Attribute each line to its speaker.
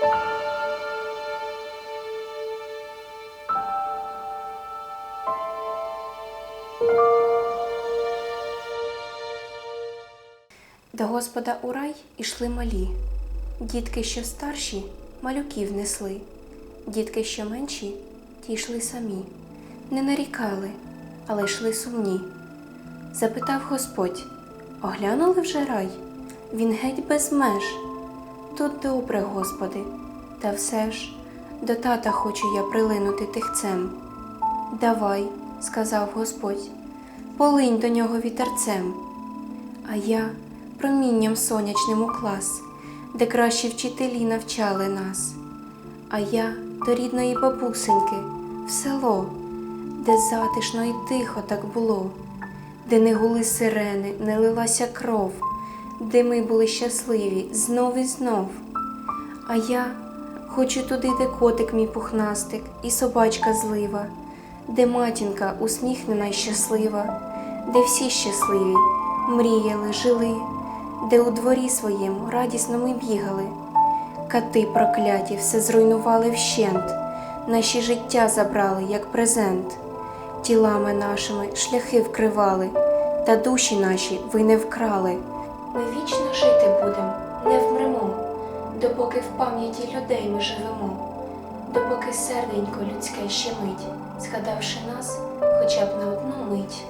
Speaker 1: До Господа у рай ішли малі. Дітки, що старші, малюків несли. Дітки, що менші, ті йшли самі. Не нарікали, але йшли сумні. Запитав Господь: оглянули вже рай? Він геть без меж. Тут добре, Господи, та все ж до тата хочу я прилинути тихцем. Давай, сказав Господь, полинь до нього вітерцем. А я промінням сонячним у клас, де кращі вчителі навчали нас. А я до рідної бабусеньки в село, де затишно і тихо так було, де не гули сирени, не лилася кров, де ми були щасливі знов і знов. А я хочу туди, де котик мій пухнастик і собачка злива, де матінка усміхнена й щаслива, де всі щасливі, мріяли, жили, де у дворі своєму радісно ми бігали. Кати прокляті все зруйнували вщент, наші життя забрали, як презент, тілами нашими шляхи вкривали, та душі наші ви не вкрали. Ми вічно жити будем, не вмремо, допоки в пам'яті людей ми живемо, допоки серденько людське щемить, згадавши нас хоча б на одну мить.